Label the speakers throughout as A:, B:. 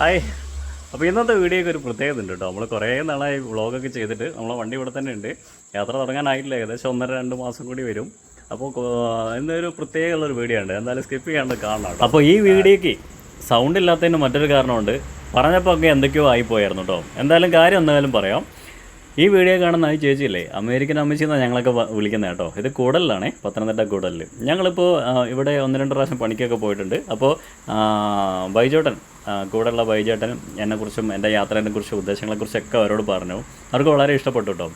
A: Hi. അപ്പോൾ ഇന്നത്തെ വീഡിയോയ്ക്ക് ഒരു പ്രത്യേകത ഉണ്ട് കേട്ടോ. നമ്മൾ കുറേ നാളായി വ്ളോഗൊക്കെ ചെയ്തിട്ട് നമ്മളെ വണ്ടി ഇവിടെ തന്നെ ഉണ്ട്. യാത്ര തുടങ്ങാനായിട്ടില്ല ഏകദേശം ഒന്നര രണ്ട് മാസം കൂടി വരും. അപ്പോൾ ഇന്നൊരു പ്രത്യേകമുള്ളൊരു വീഡിയോ ഉണ്ട്. എന്തായാലും സ്കിപ്പ് ചെയ്യാണ്ട് കാണണം. അപ്പോൾ ഈ വീഡിയോയ്ക്ക് സൗണ്ട് ഇല്ലാത്തതിന് മറ്റൊരു കാരണമുണ്ട്. പറഞ്ഞപ്പോൾ ഒക്കെ എന്തൊക്കെയോ ആയിപ്പോയായിരുന്നു കേട്ടോ. എന്തായാലും കാര്യം എന്തായാലും പറയാം. ഈ വീഡിയോ കാണുന്ന ഈ ചേച്ചിയില്ലേ അമേരിക്കൻ അമ്മച്ചി എന്നാണ് ഞങ്ങളൊക്കെ വിളിക്കുന്നത് കേട്ടോ. ഇത് കൂടലിലാണേ പത്തനംതിട്ട കൂടലിൽ ഞങ്ങളിപ്പോൾ ആ, ഇവിടെ ഒന്ന് രണ്ട് പ്രാവശ്യം പണിക്കൊക്കെ പോയിട്ടുണ്ട്. അപ്പോൾ ബൈജോട്ടൻ ആ, കൂടെയുള്ള എന്നെ എന്നെക്കുറിച്ചും എന്റെ യാത്രേനെ കുറിച്ചും ഉദ്ദേശങ്ങളെക്കുറിച്ചൊക്കെ അവരോട് പറഞ്ഞു. അവർക്ക് വളരെ ഇഷ്ടപ്പെട്ടു കേട്ടോ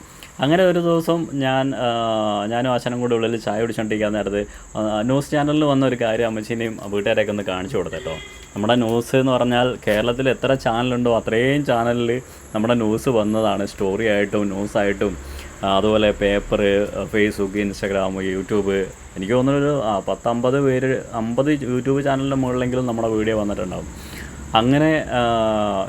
A: അങ്ങനെ ഒരു ദിവസം ഞാൻ ഞാനും ആശാനും കൂടെ ഉള്ളിൽ ചായ കുടിച്ചുകൊണ്ടിരിക്കാൻ നേരത്ത് ന്യൂസ് ചാനലിൽ വന്ന ഒരു കാര്യം അമ്മച്ചീനെയും വീട്ടുകാരെയൊക്കെ ഒന്ന് കാണിച്ചു കൊടുത്തേട്ടോ നമ്മുടെ ന്യൂസ് എന്ന് പറഞ്ഞാൽ കേരളത്തിൽ എത്ര ചാനലുണ്ടോ അത്രയും ചാനലിൽ നമ്മുടെ ന്യൂസ് വന്നതാണ്. സ്റ്റോറി ആയിട്ടും ന്യൂസായിട്ടും ആയിട്ടും അതുപോലെ പേപ്പർ ഫേസ്ബുക്ക് ഇൻസ്റ്റാഗ്രാം യൂട്യൂബ്. എനിക്ക് തോന്നുന്നൊരു പത്തമ്പത് പേര് അമ്പത് യൂട്യൂബ് ചാനലിന്റെ മുകളിലെങ്കിലും നമ്മുടെ വീഡിയോ വന്നിട്ടുണ്ടാവും. അങ്ങനെ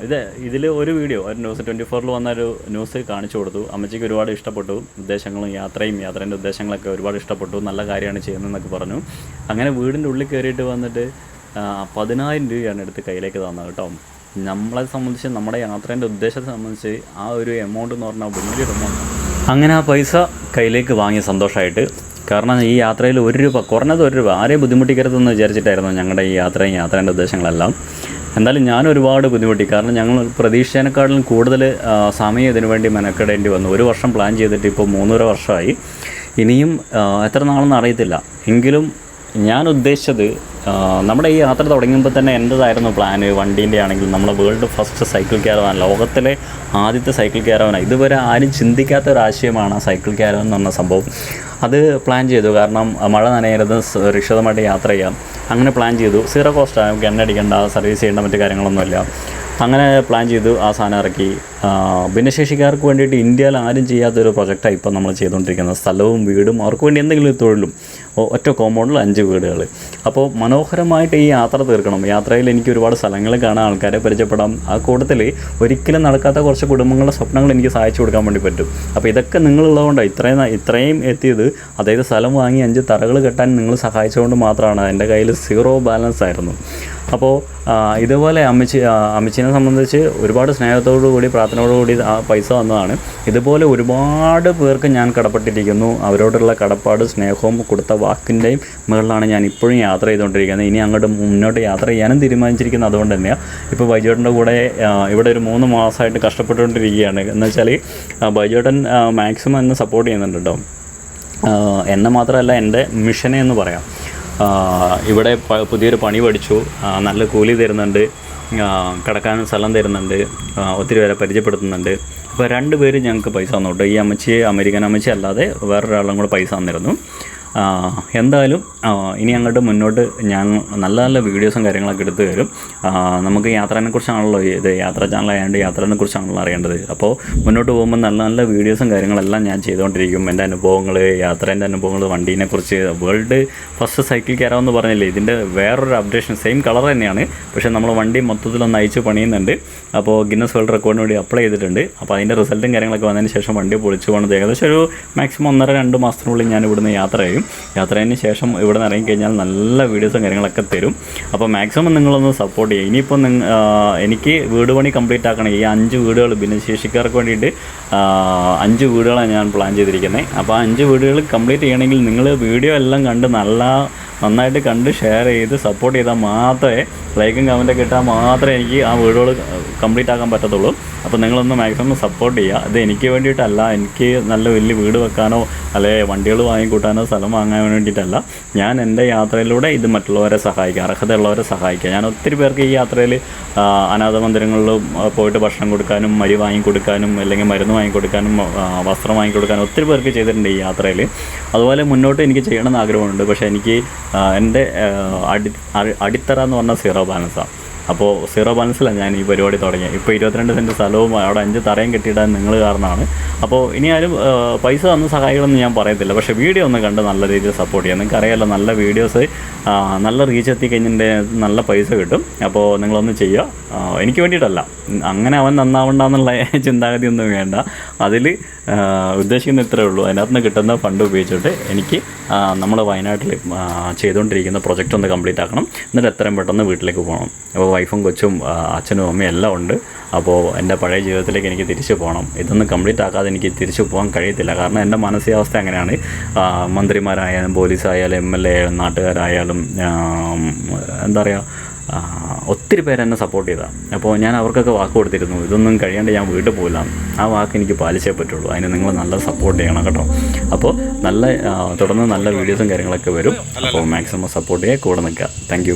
A: ഇത് ഇതിൽ ഒരു വീഡിയോ ഒരു ന്യൂസ് ട്വന്റി ഫോറിൽ വന്ന ഒരു ന്യൂസ് കാണിച്ചു കൊടുത്തു. അമ്മച്ചിക്ക് ഒരുപാട് ഇഷ്ടപ്പെട്ടു. ഉദ്ദേശങ്ങളും യാത്രയും യാത്രേന്റെ ഉദ്ദേശങ്ങളൊക്കെ ഒരുപാട് ഇഷ്ടപ്പെട്ടു. നല്ല കാര്യമാണ് ചെയ്യുന്നതെന്നൊക്കെ പറഞ്ഞു. അങ്ങനെ വീടിന്റെ ഉള്ളിൽ കയറിയിട്ട് വന്നിട്ട് പതിനായിരം രൂപയാണ് എടുത്ത് കയ്യിലേക്ക് തന്നത് കേട്ടോ. നമ്മളെ സംബന്ധിച്ച് നമ്മുടെ യാത്രേന്റെ ഉദ്ദേശത്തെ സംബന്ധിച്ച് ആ ഒരു എമൗണ്ട് എന്ന് പറഞ്ഞാൽ വലിയ എമൗണ്ട് അങ്ങനെ ആ പൈസ കയ്യിലേക്ക് വാങ്ങിയ സന്തോഷമായിട്ട് കാരണം ഈ യാത്രയിൽ ഒരു രൂപ കുറഞ്ഞത് ഒരു രൂപ ആരെയും ബുദ്ധിമുട്ടിക്കരുതെന്ന് വിചാരിച്ചിട്ടായിരുന്നു ഞങ്ങളുടെ ഈ യാത്രയും യാത്രേന്റെ ഉദ്ദേശങ്ങളെല്ലാം. എന്തായാലും ഞാൻ ഒരുപാട് ബുദ്ധിമുട്ടി. കാരണം ഞങ്ങൾ പ്രതീക്ഷേനെക്കാളും കൂടുതൽ സമയം ഇതിനു വേണ്ടി മെനക്കെടേണ്ടി വന്നു. ഒരു വർഷം പ്ലാൻ ചെയ്തിട്ട് ഇപ്പോൾ മൂന്നര വർഷമായി. ഇനിയും എത്ര നാളെന്ന് അറിയത്തില്ല. എങ്കിലും ഞാൻ ഉദ്ദേശിച്ചത് നമ്മുടെ ഈ യാത്ര തുടങ്ങുമ്പോൾ തന്നെ എന്റെതായിരുന്നു പ്ലാന് വണ്ടീന്റെ ആണെങ്കിലും നമ്മുടെ വേൾഡ് ഫസ്റ്റ് സൈക്കിൾ ക്യാരവാൻ ലോകത്തിലെ ആദ്യത്തെ സൈക്കിൾ ക്യാരവാനാണ് ഇതുവരെ ആരും ചിന്തിക്കാത്ത ഒരു ആശയമാണ് സൈക്കിൾ ക്യാരവൻ എന്ന് പറഞ്ഞ സംഭവം. അത് പ്ലാൻ ചെയ്തു. കാരണം മഴ നനയരുത് സുരക്ഷിതമായിട്ട് യാത്ര ചെയ്യാം. അങ്ങനെ പ്ലാൻ ചെയ്തു. സീറോ കോസ്റ്റാണ് നമുക്ക് എണ്ണ അടിക്കേണ്ട സർവീസ് ചെയ്യേണ്ട മറ്റു കാര്യങ്ങളൊന്നുമില്ല. അങ്ങനെ പ്ലാൻ ചെയ്തു ആ സാധനം ഇറക്കി. ഭിന്നശേഷിക്കാർക്ക് വേണ്ടിയിട്ട് ഇന്ത്യയിൽ ആരും ചെയ്യാത്തൊരു പ്രൊജക്റ്റാണ് ഇപ്പോൾ നമ്മൾ ചെയ്തുകൊണ്ടിരിക്കുന്നത്. സ്ഥലവും വീടും അവർക്ക് വേണ്ടി എന്തെങ്കിലും തൊഴിലും. ഒറ്റ കോമ്പൗണ്ടിൽ അഞ്ച് വീടുകൾ അപ്പോൾ മനോഹരമായിട്ട് ഈ യാത്ര തീർക്കണം. യാത്രയിൽ എനിക്ക് ഒരുപാട് സ്ഥലങ്ങൾ കാണാൻ ആൾക്കാരെ പരിചയപ്പെടാം. ആ കൂട്ടത്തിൽ ഒരിക്കലും നടക്കാത്ത കുറച്ച് കുടുംബങ്ങളുടെ സ്വപ്നങ്ങൾ എനിക്ക് സഹായിച്ചു കൊടുക്കാൻ വേണ്ടി പറ്റും. അപ്പോൾ ഇതൊക്കെ നിങ്ങളുള്ളതുകൊണ്ടാണ്. ഇത്രയും ഇത്രയും എത്തിയത്. അതായത് സ്ഥലം വാങ്ങി അഞ്ച് തറകൾ കെട്ടാൻ നിങ്ങൾ സഹായിച്ചുകൊണ്ട് മാത്രമാണ്. എന്റെ കയ്യിൽ സീറോ ബാലൻസ് ആയിരുന്നു. അപ്പോൾ ഇതുപോലെ അമ്മച്ചി അമ്മച്ചിനെ സംബന്ധിച്ച് ഒരുപാട് സ്നേഹത്തോടു കൂടി പ്രാർത്ഥനയോടു കൂടി ആ പൈസ വന്നതാണ്. ഇതുപോലെ ഒരുപാട് പേർക്ക് ഞാൻ കടപ്പെട്ടിരിക്കുന്നു. അവരോടുള്ള കടപ്പാട് സ്നേഹവും കൊടുത്ത വാക്കിന്റെയും മുകളിലാണ് ഞാൻ ഇപ്പോഴും യാത്ര ചെയ്തുകൊണ്ടിരിക്കുന്നത്. ഇനി അങ്ങോട്ട് മുന്നോട്ട് യാത്ര ചെയ്യാനും തീരുമാനിച്ചിരിക്കുന്നത് അതുകൊണ്ട് തന്നെയാണ് ഇപ്പോൾ ബൈജോട്ടന്റെ കൂടെ ഇവിടെ ഒരു മൂന്ന് മാസമായിട്ട് കഷ്ടപ്പെട്ടുകൊണ്ടിരിക്കുകയാണ്. എന്ന് വെച്ചാൽ ബൈജോട്ടൻ മാക്സിമം എന്നെ സപ്പോർട്ട് ചെയ്യുന്നുണ്ട് കേട്ടോ എന്നെ മാത്രമല്ല എന്റെ മിഷനെ എന്ന് പറയാം. ഇവിടെ പുതിയൊരു പണി പഠിച്ചു. നല്ല കൂലി തരുന്നുണ്ട്. കിടക്കാൻ സ്ഥലം തരുന്നുണ്ട്. ഒത്തിരി പേരെ പരിചയപ്പെടുത്തുന്നുണ്ട്. അപ്പോൾ രണ്ട് പേര് ഞങ്ങൾക്ക് പൈസ തന്നു കേട്ടോ. ഈ അമ്മച്ചി അമേരിക്കൻ അമ്മച്ചി അല്ലാതെ വേറൊരാളും കൂടെ പൈസ തന്നിരുന്നു. എന്തായാലും ഇനി അങ്ങോട്ട് മുന്നോട്ട് ഞാൻ നല്ല നല്ല വീഡിയോസും കാര്യങ്ങളൊക്കെ എടുത്തു തരും. നമുക്ക് യാത്രേനെ കുറിച്ചാണല്ലോ ഇത്. യാത്രാ ചാനലായതുകൊണ്ട് യാത്രേനെ കുറിച്ചാണല്ലോ അറിയേണ്ടത്. അപ്പോൾ മുന്നോട്ട് പോകുമ്പോൾ നല്ല നല്ല വീഡിയോസും കാര്യങ്ങളെല്ലാം ഞാൻ ചെയ്തുകൊണ്ടിരിക്കും എന്റെ അനുഭവങ്ങൾ യാത്രേന്റെ അനുഭവങ്ങൾ വണ്ടീനെ കുറിച്ച് വേൾഡ് ഫസ്റ്റ് സൈക്കിൾ കയറാമെന്ന് പറഞ്ഞില്ലേ? ഇതിന്റെ വേറൊരു അപ്ഡേഷൻ സെയിം കളർ തന്നെയാണ്. പക്ഷേ നമ്മൾ വണ്ടി മൊത്തത്തിലൊന്ന് അയച്ച് പണിയുന്നുണ്ട്. അപ്പോൾ ഗിന്നസ് വേൾഡ് റെക്കോർഡിന് വേണ്ടി അപ്ലൈ ചെയ്തിട്ടുണ്ട്. അപ്പോൾ അതിന്റെ റിസൾട്ടും കാര്യങ്ങളൊക്കെ വന്നതിന് ശേഷം വണ്ടി പൊളിച്ചു പോകുന്നത് ഏകദേശം ഒരു മാക്സിമം ഒന്നര രണ്ട് മാസത്തിനുള്ളിൽ ഞാൻ ഇവിടുന്ന് യാത്ര ചെയ്യും. യാത്ര ചെയ്തതിന് ശേഷം ഇവിടെ നിന്ന് ഇറങ്ങിക്കഴിഞ്ഞാൽ നല്ല വീഡിയോസും കാര്യങ്ങളൊക്കെ തരും. അപ്പോൾ മാക്സിമം നിങ്ങളൊന്ന് സപ്പോർട്ട് ചെയ്യും ഇനിയിപ്പോൾ നിങ്ങൾ എനിക്ക് വീട് പണി കംപ്ലീറ്റ് ആക്കണം. ഈ അഞ്ച് വീടുകൾ ഭിന്നശേഷിക്കാർക്ക് വേണ്ടിയിട്ട് അഞ്ച് വീടുകളാണ് ഞാൻ പ്ലാൻ ചെയ്തിരിക്കുന്നത് അപ്പോൾ അഞ്ച് വീടുകൾ കംപ്ലീറ്റ് ചെയ്യണമെങ്കിൽ നിങ്ങൾ വീഡിയോ എല്ലാം കണ്ട് നല്ല നന്നായിട്ട് കണ്ട് ഷെയർ ചെയ്ത് സപ്പോർട്ട് ചെയ്താൽ മാത്രമേ ലൈക്കും കമന്റൊക്കെ ഇട്ടാൽ മാത്രമേ എനിക്ക് ആ വീഡിയോകൾ കംപ്ലീറ്റ് ആക്കാൻ പറ്റത്തുള്ളൂ. അപ്പോൾ നിങ്ങളൊന്ന് മാക്സിമം സപ്പോർട്ട് ചെയ്യുക. ഇത് എനിക്ക് വേണ്ടിയിട്ടല്ല എനിക്ക് നല്ല വലിയ വീട് വെക്കാനോ അല്ലെ വണ്ടികൾ വാങ്ങിക്കൂട്ടാനോ സ്ഥലം വാങ്ങാൻ വേണ്ടിയിട്ടല്ല. ഞാൻ എന്റെ യാത്രയിലൂടെ ഇത് മറ്റുള്ളവരെ സഹായിക്കുക അർഹതയുള്ളവരെ സഹായിക്കുക. ഞാൻ ഒത്തിരി പേർക്ക് ഈ യാത്രയിൽ അനാഥ മന്ദിരങ്ങളിലും പോയിട്ട് ഭക്ഷണം കൊടുക്കാനും മരി വാങ്ങിക്കൊടുക്കാനും അല്ലെങ്കിൽ മരുന്ന് വാങ്ങിക്കൊടുക്കാനും വസ്ത്രം വാങ്ങിക്കൊടുക്കാനും ഒത്തിരി പേർക്ക് ചെയ്തിട്ടുണ്ട് ഈ യാത്രയിൽ. അതുപോലെ മുന്നോട്ട് എനിക്ക് ചെയ്യണമെന്ന് ആഗ്രഹമുണ്ട്. പക്ഷേ എനിക്ക് എന്റെ അടി അടി- അടിത്തറ എന്ന് പറഞ്ഞാൽ സീറോ. 老板了，അപ്പോൾ സീറോ ബാലൻസിലാണ് ഞാൻ ഈ പരിപാടി തുടങ്ങിയത് ഇപ്പോൾ ഇരുപത്തിരണ്ട് സെന്റ് സ്ഥലവും അവിടെ അഞ്ച് തറയും കെട്ടിയിടാൻ നിങ്ങൾ കാരണമാണ്. അപ്പോൾ ഇനി ആരും പൈസ തന്ന് സഹായിക്കണമെന്ന് ഞാൻ പറയത്തില്ല. പക്ഷേ വീഡിയോ ഒന്ന് കണ്ട് നല്ല രീതിയിൽ സപ്പോർട്ട് ചെയ്യാം. നിങ്ങൾക്ക് അറിയാമല്ലോ നല്ല വീഡിയോസ് നല്ല റീച്ച് എത്തിക്കഴിഞ്ഞിട്ട് നല്ല പൈസ കിട്ടും. അപ്പോൾ നിങ്ങളൊന്ന് ചെയ്യുക. എനിക്ക് വേണ്ടിയിട്ടല്ല. അങ്ങനെ അവൻ നന്നാവണ്ട എന്നുള്ള ചിന്താഗതി ഒന്നും വേണ്ട. അതിൽ ഉദ്ദേശിക്കുന്ന ഇത്രയേ ഉള്ളൂ. അതിനകത്ത് നിന്ന് കിട്ടുന്ന ഫണ്ട് ഉപയോഗിച്ചിട്ട് എനിക്ക് നമ്മുടെ വയനാട്ടിൽ ചെയ്തുകൊണ്ടിരിക്കുന്ന പ്രൊജക്റ്റ് ഒന്ന് കംപ്ലീറ്റ് ആക്കണം. എന്നിട്ട് എത്രയും പെട്ടെന്ന് വീട്ടിലേക്ക് പോകണം. അപ്പോൾ വൈഫും കൊച്ചും അച്ഛനും അമ്മയും എല്ലാം ഉണ്ട്. അപ്പോൾ എന്റെ പഴയ ജീവിതത്തിലേക്ക് എനിക്ക് തിരിച്ചു പോകണം. ഇതൊന്നും കംപ്ലീറ്റ് ആക്കാതെ എനിക്ക് തിരിച്ചു പോകാൻ കഴിയത്തില്ല. കാരണം എന്റെ മാനസികാവസ്ഥ അങ്ങനെയാണ്. മന്ത്രിമാരായാലും പോലീസായാലും എം എൽ എ ആയാലും നാട്ടുകാരായാലും എന്താ പറയുക ഒത്തിരി പേര് എന്നെ സപ്പോർട്ട് ചെയ്താണ് അപ്പോൾ ഞാൻ അവർക്കൊക്കെ വാക്ക് കൊടുത്തിരുന്നു. ഇതൊന്നും കഴിയാണ്ട് ഞാൻ വീട്ടിൽ പോകില്ല ആ വാക്ക് എനിക്ക് പാലിച്ചേ പറ്റുള്ളൂ. അതിന് നിങ്ങൾ നല്ല സപ്പോർട്ട് ചെയ്യണം കേട്ടോ. അപ്പോൾ നല്ല തുടർന്ന് നല്ല വീഡിയോസും കാര്യങ്ങളൊക്കെ വരും. അപ്പോൾ മാക്സിമം സപ്പോർട്ട് ചെയ്യുക കൂടെ നിൽക്കുക. താങ്ക്